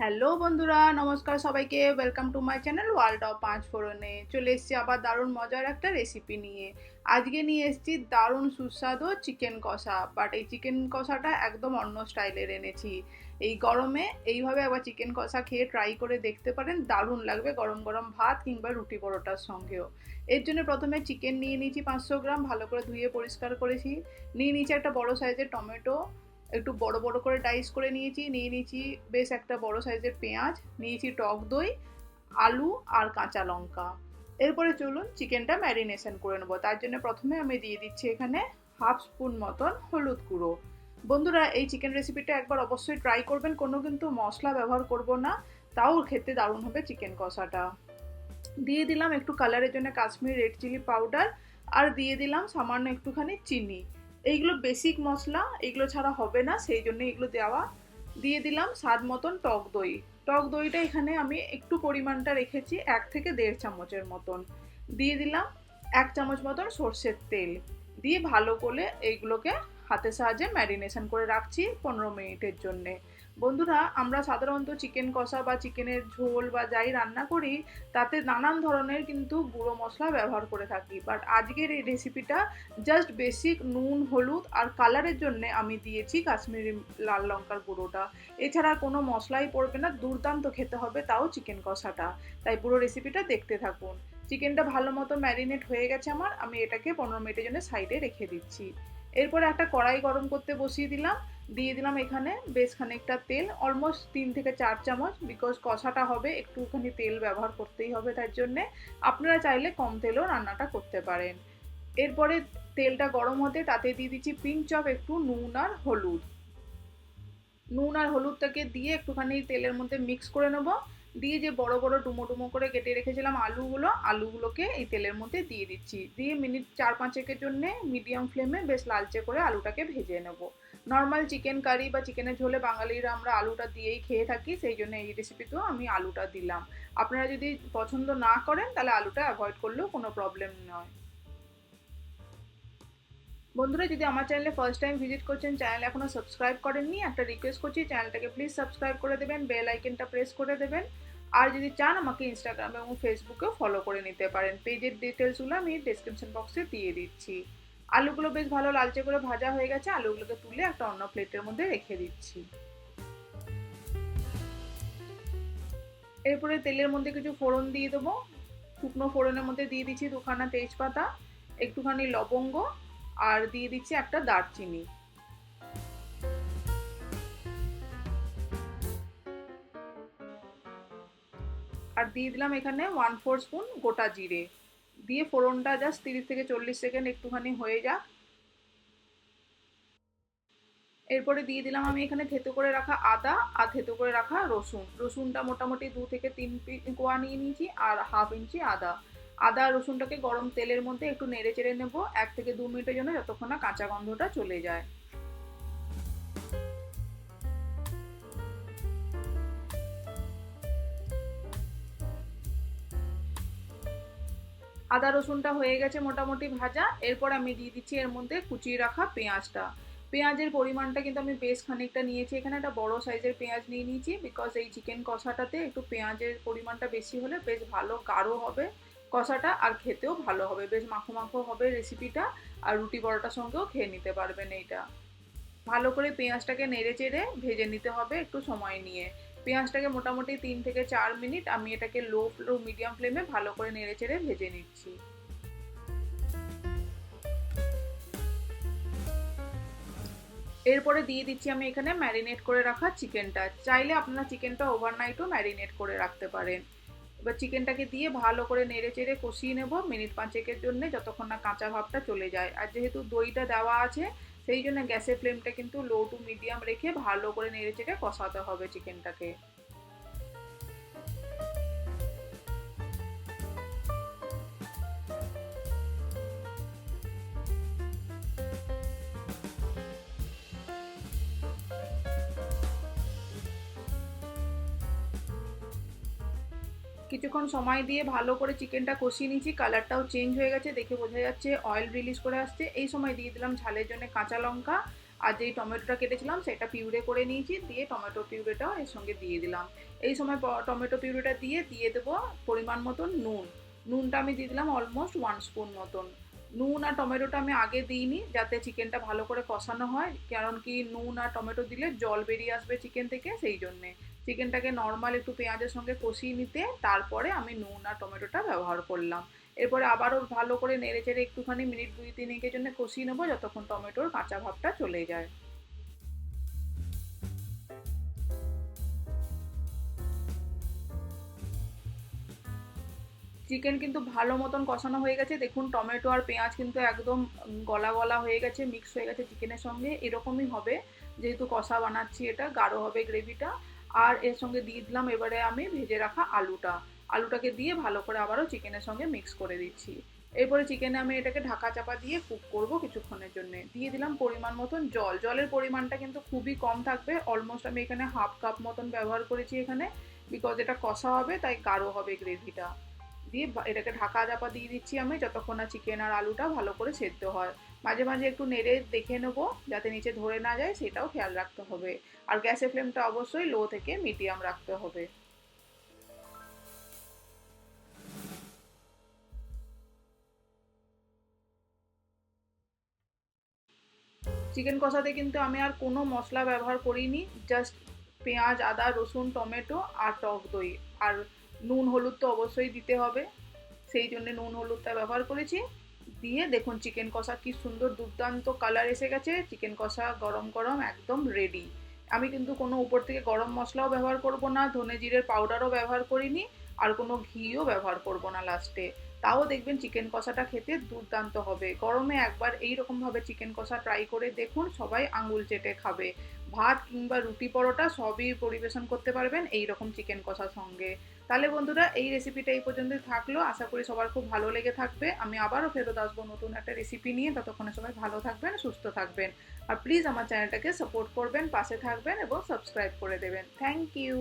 Hello বন্ধুরা, নমস্কার সবাইকে। Welcome to my channel world of পাঁচ ফোড়নে চলে এসেছি আবার দারুণ মজার একটা রেসিপি নিয়ে। আজকে নিয়ে এসেছি দারুণ সুস্বাদু চিকেন কষা বাট এই চিকেন কষাটা একদম অন্য স্টাইলের এনেছি। এই গরমে এইভাবে একবার চিকেন কষা খেয়ে ট্রাই করে দেখতে পারেন, দারুণ লাগবে গরম গরম ভাত কিংবা রুটি পরোটার সঙ্গেও। এর জন্য প্রথমে চিকেন নিয়ে নিয়েছি পাঁচশো গ্রাম, ভালো করে ধুয়ে পরিষ্কার করেছি। নিয়ে নিয়েছি একটা বড় সাইজের টমেটো একটু বড় বড় করে ডাইস করে নিয়েছি, নিয়ে নিয়েছি বেশ একটা বড় সাইজের পেঁয়াজ, নিয়েছি টক দই, আলু আর কাঁচা লঙ্কা। এরপরে চলুন চিকেনটা ম্যারিনেশন করে নেব। তার জন্য প্রথমে আমি দিয়ে দিচ্ছি এখানে হাফ স্পুন মতন হলুদ গুঁড়ো। বন্ধুরা, এই চিকেন রেসিপিটা একবার অবশ্যই ট্রাই করবেন। কোনো কিন্তু মশলা ব্যবহার করব না, তাও খেতে দারুণ হবে চিকেন কষাটা। দিয়ে দিলাম একটু কালারের জন্য কাশ্মীর রেড চিলি পাউডার আর দিয়ে দিলাম সামান্য একটুখানি চিনি। এইগুলো বেসিক মশলা এগুলো ছাড়া হবে না, সেই জন্য এগুলো দেওয়া দিয়ে দিলাম স্বাদ মতন টক দই। টক দইটা এখানে আমি একটু পরিমাণটা রেখেছি, এক থেকে দেড় চামচের মতন। দিয়ে দিলাম এক চামচ মতন সর্ষের তেল। দিয়ে ভালো করে এইগুলোকে হাতে সাহায্যে ম্যারিনেশন করে রাখছি পনেরো মিনিটের জন্যে। বন্ধুরা, আমরা সাধারণত চিকেন কষা বা চিকেনের ঝোল বা যাই রান্না করি, তাতে নানান ধরনের কিন্তু গুঁড়ো মশলা ব্যবহার করে থাকি। বাট আজকের এই রেসিপিটা জাস্ট বেসিক নুন, হলুদ আর কালারের জন্য আমি দিয়েছি কাশ্মীরি লাল লঙ্কার গুঁড়োটা। এছাড়া কোনো মশলাই পড়বে না, দুর্দান্ত খেতে হবে তাও চিকেন কষাটা। তাই পুরো রেসিপিটা দেখতে থাকুন। চিকেনটা ভালো মতো ম্যারিনেট হয়ে গেছে আমার, আমি এটাকে পনেরো মিনিটের জন্য সাইডে রেখে দিচ্ছি। এরপরে একটা কড়াই গরম করতে বসিয়ে দিলাম। দিয়ে দিলাম এখানে বেশ খানিকটা তেল অলমোস্ট তিন থেকে চার চামচ বিকজ কষাটা হবে, একটুখানি তেল ব্যবহার করতেই হবে তার জন্যে। আপনারা চাইলে কম তেলেও রান্নাটা করতে পারেন। এরপরে তেলটা গরম হতে তাতে দিয়ে দিচ্ছি পিঙ্ক চপ, একটু নুন আর হলুদ। নুন আর হলুদটাকে দিয়ে একটুখানি তেলের মধ্যে মিক্স করে নেব। দিয়ে যে বড় বড় ডুমো ডুমো করে কেটে রেখেছিলাম আলুগুলো, আলুগুলোকে এই তেলের মধ্যে দিয়ে দিচ্ছি। দিয়ে মিনিট চার পাঁচেকের জন্যে মিডিয়াম ফ্লেমে বেশ লালচে করে আলুটাকে ভেজে নেব। নর্মাল চিকেন কারি বা চিকেনের ঝোলে বাঙালিরা আমরা আলুটা দিয়েই খেয়ে থাকি, সেই জন্য এই রেসিপিতেও আমি আলুটা দিলাম। আপনারা যদি পছন্দ না করেন, তাহলে আলুটা অ্যাভয়েড করলেও কোনো প্রবলেম নয়। বন্ধুরা, যদি আমার চ্যানেলে ফার্স্ট টাইম ভিজিট করছেন চ্যানেল এখনও সাবস্ক্রাইব করেননি, একটা রিকোয়েস্ট করছি চ্যানেলটাকে প্লিজ সাবস্ক্রাইব করে দেবেন বেল আইকনটা প্রেস করে দেবেন। আর যদি চান, আমাকে ইনস্টাগ্রামে এবং ফেসবুকেও ফলো করে নিতে পারেন। পেজের ডিটেলসগুলো আমি ডিসক্রিপশন বক্সে দিয়ে দিচ্ছি। আলুগুলো বেশ ভালো লালচে করে ভাজা হয়ে গেছে, আলুগুলোকে তুলে একটা অন্য প্লেটের মধ্যে রেখে দিচ্ছি। এরপরে তেলের মধ্যে কিছু ফোড়ন দিয়ে দেবো। শুকনো ফোড়নের মধ্যে দিয়ে দিচ্ছি দুখানা তেজপাতা, একটুখানি লবঙ্গ, আর দিয়ে দিচ্ছি একটা দারচিনি। আর দিয়ে দিলাম এখানে ওয়ান ফোর স্পুন গোটা জিরে। দিয়ে ফোড়নটা জাস্ট তিরিশ থেকে চল্লিশ সেকেন্ড একটুখানি হয়ে যাক। এরপরে দিয়ে দিলাম আমি এখানে থেতো করে রাখা আদা আর থেতো করে রাখা রসুন। রসুনটা মোটামুটি দু থেকে তিন কোয়া নিয়ে নিয়েছি আর হাফ ইঞ্চি আদা। আদা রসুনটাকে গরম তেলের মধ্যে একটু নেড়ে চেড়ে নেব। এক থেকে দু মিনিটের জন্য যতক্ষণ না কাঁচা গন্ধটা চলে যায়। আদা রসুনটা হয়ে গেছে মোটামুটি ভাজা। এরপর আমি দিয়ে দিচ্ছি এর মধ্যে কুচিয়ে রাখা পেঁয়াজটা। পেঁয়াজের পরিমাণটা কিন্তু আমি বেশ খানিকটা নিয়েছি। এখানে একটা বড় সাইজের পেঁয়াজ নিয়ে নিয়েছি বিকজ এই চিকেন কষাটাতে একটু পেঁয়াজের পরিমাণটা বেশি হলে বেশ ভালো, গাঢ় হবে কষাটা আর খেতেও ভালো হবে। বেশ মাখো মাখো হবে রেসিপিটা আর রুটি পরোটার সঙ্গেও খেয়ে নিতে পারবেন এইটা। ভালো করে পেঁয়াজটাকে নেড়ে চেড়ে ভেজে নিতে হবে একটু সময় নিয়ে। পেঁয়াজটাকে মোটামুটি তিন থেকে চার মিনিট আমি এটাকে লো ফ্লো মিডিয়াম ফ্লেমে ভালো করে নেড়ে চেড়ে ভেজে নিচ্ছি। এরপরে দিয়ে দিচ্ছি আমি এখানে ম্যারিনেট করে রাখা চিকেনটা। চাইলে আপনারা চিকেনটা ওভারনাইটও ম্যারিনেট করে রাখতে পারেন। এবার চিকেনটাকে দিয়ে ভালো করে নেড়ে চেড়ে কষিয়ে নেব মিনিট পাঁচেকের জন্য, যতক্ষণ না কাঁচা ভাবটা চলে যায়। আর যেহেতু দইটা দেওয়া আছে সেই জন্য গ্যাসের ফ্লেমটা কিন্তু লো টু মিডিয়াম রেখে ভালো করে নেড়ে চেড়ে কষাতে হবে চিকেনটাকে কিছুক্ষণ সময় দিয়ে ভালো করে চিকেনটা কষিয়ে নিয়েছি, কালারটাও চেঞ্জ হয়ে গেছে, দেখে বোঝা যাচ্ছে অয়েল রিলিজ করে আসছে। এই সময় দিয়ে দিলাম ঝালের জন্য কাঁচা লঙ্কা আর যেই টমেটোটা কেটেছিলাম সেটা পিউরে করে নিয়েছি, দিয়ে টমেটো পিউরেটাও এর সঙ্গে দিয়ে দিলাম। এই সময় টমেটো পিউরেটা দিয়ে দিয়ে দেবো পরিমাণ মতন নুন। নুনটা আমি দিয়ে দিলাম অলমোস্ট ওয়ান স্পুন মতন। নুন আর টমেটোটা আমি আগে দিইনি যাতে চিকেনটা ভালো করে কষানো হয়, কারণ কি নুন আর টমেটো দিলে জল বেরিয়ে আসবে চিকেন থেকে, সেই জন্যে। চিকেনটাকে নর্মাল একটু পেঁয়াজের সঙ্গে কষিয়ে নিতে, তারপরে আমি নুন আর টমেটোটা ব্যবহার করলাম। এরপরে আবারও ভালো করে নেড়ে চেড়ে একটুখানি মিনিট দুই তিনেকের জন্য কষিয়ে নেব, যতক্ষণ টমেটোর কাঁচা ভাবটা চলে যায়। চিকেন কিন্তু ভালো মতন কষানো হয়ে গেছে। দেখুন, টমেটো আর পেঁয়াজ কিন্তু একদম গলা গলা হয়ে গেছে মিক্স হয়ে গেছে চিকেনের সঙ্গে। এরকমই হবে, যেহেতু কষা বানাচ্ছি এটা, গাঢ় হবে গ্রেভিটা আর এর সঙ্গে দিয়ে দিলাম এবারে আমি ভেজে রাখা আলুটা। আলুটাকে দিয়ে ভালো করে আবারও চিকেনের সঙ্গে মিক্স করে দিচ্ছি। এরপরে চিকেনে আমি এটাকে ঢাকা চাপা দিয়ে কুক করব কিছুক্ষণের জন্য। দিয়ে দিলাম পরিমাণ মতন জল। জলের পরিমাণটা কিন্তু খুবই কম থাকবে। অলমোস্ট আমি এখানে হাফ কাপ মতন ব্যবহার করেছি এখানে। বিকজ এটা কষা হবে, তাই গাঢ় হবে গ্রেভিটা দিয়ে এটাকে ঢাকা চাপা দিয়ে দিচ্ছি আমি, যতক্ষণ না চিকেন আর আলুটা ভালো করে সেদ্ধ হয়। মাঝে মাঝে একটু নেড়ে দেখে নেব, যাতে নিচে ধরে না যায়, সেটাও খেয়াল রাখতে হবে। আর গ্যাসের ফ্লেমটা অবশ্যই লো থেকে মিডিয়াম রাখতে হবে। চিকেন কষাতে কিন্তু আমি আর কোনো মশলা ব্যবহার করিনি জাস্ট পেঁয়াজ, আদা, রসুন, টমেটো আর টক দই। আর নুন, হলুদ তো অবশ্যই দিতে হবে। সেই জন্য নুন, হলুদটা ব্যবহার করেছি। দিয়ে দেখুন চিকেন কষা কি সুন্দর দুর্দান্ত কালার এসে গেছে। চিকেন কষা গরম গরম একদম রেডি আমি কিন্তু কোনো উপর থেকে গরম মশলাও ব্যবহার করব না, ধনে জিরের পাউডারও ব্যবহার করিনি, আর কোনো ঘিও ব্যবহার করব না লাস্টে তাও দেখবেন চিকেন কষাটা খেতে দুর্দান্ত হবে। গরমে একবার এই রকমভাবে চিকেন কষা ট্রাই করে দেখুন, সবাই আঙুল চেটে খাবে। ভাত কিংবা রুটি পরোটা সবই পরিবেশন করতে পারবেন এই রকম চিকেন কষার সঙ্গে। তাহলে বন্ধুরা, এই রেসিপিটা এই পর্যন্তই থাকল। আশা করি সবার খুব ভালো লেগে থাকবে। আমি আবারও ফেরত আসব নতুন একটা রেসিপি নিয়ে। ততক্ষণে সবাই ভালো থাকবেন, সুস্থ থাকবেন। আর প্লিজ আমার চ্যানেলটাকে সাপোর্ট করবেন, পাশে থাকবেন এবং সাবস্ক্রাইব করে দেবেন। Thank you